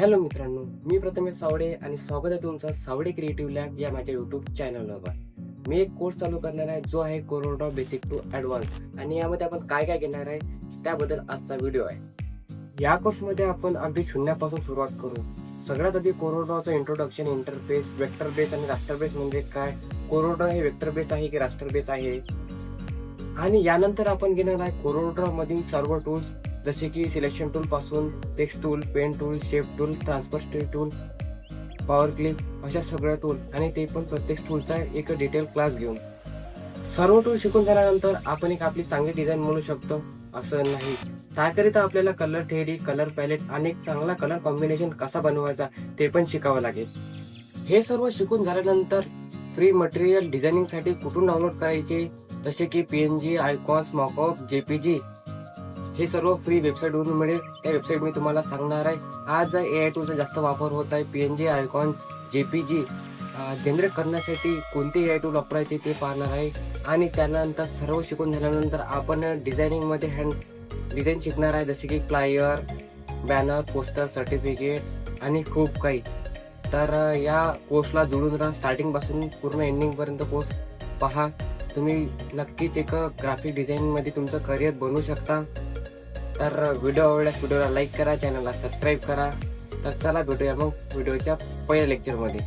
Hello मित्रांनो मी प्रथमेश सावडे आणि स्वागत आहे तुमचं सावडे क्रिएटिव्ह लॅब या माझ्या युट्यूब चॅनलवर मी एक कोर्स चालू करणार आहे जो आहे कोरोना बेसिक टू ॲडव्हान्स आणि यामध्ये आपण काय काय घेणार आहे त्याबद्दल आजचा व्हिडिओ आहे. या कोर्समध्ये आपण अगदी शून्यापासून सुरुवात करू. सगळ्यात आधी कोरोनाचं इंट्रोडक्शन इंटरफेस वेक्टर बेस आणि राष्ट्र बेस म्हणजे काय? कोरोना हे वेक्टर बेस आहे की राष्ट्र बेस आहे? आणि यानंतर आपण घेणार आहे कोरोनामधील सर्व टूल्स जसे की सिलेक्शन टूल पासून text tool pen tool shape tool transfer tool power clip अशा सगळ्या टूल आणि ते पण प्रत्येक टूलचा एक डिटेल क्लास घेऊन. सर्व टूल शिकून झाल्यानंतर आपण एक आपली चांगली डिझाईन म्हणू शकतो. असं नाही. त्याकरिता आपल्याला कलर थेअरी कलर पॅलेट आणि एक चांगला कलर कॉम्बिनेशन कसा बनवायचा ते पण शिकावं लागेल. हे सर्व शिकून झाल्यानंतर फ्री मटेरियल डिझायनिंगसाठी कुठून डाउनलोड करायचे? जसे की P N G icons mockup जी हे सर्व फ्री वेबसाईटवरून मिळेल. त्या वेबसाईट मी तुम्हाला सांगणार आहे. आज ए आय टूचा जास्त वापर होत आहे. P N G icon J P G generate करण्यासाठी कोणते ए आय टूल वापरायचे ते पाहणार आहे. आणि त्यानंतर सर्व शिकून झाल्यानंतर आपण डिझायनिंगमध्ये हँड डिझाईन शिकणार आहे. जसे की फ्लायर बॅनर पोस्टर सर्टिफिकेट आणि खूप काही. तर या कोर्सला जुळून राहा. स्टार्टिंगपासून पूर्ण एंडिंगपर्यंत कोर्स पहा. तुम्ही नक्कीच एक ग्राफिक डिझाईनमध्ये तुमचं करिअर बनवू शकता. तर व्हिडिओ आवडल्यास व्हिडिओला लाईक करा चॅनलला सबस्क्राईब करा. तर चला भेटूया मग व्हिडिओच्या पहिल्या लेक्चरमध्ये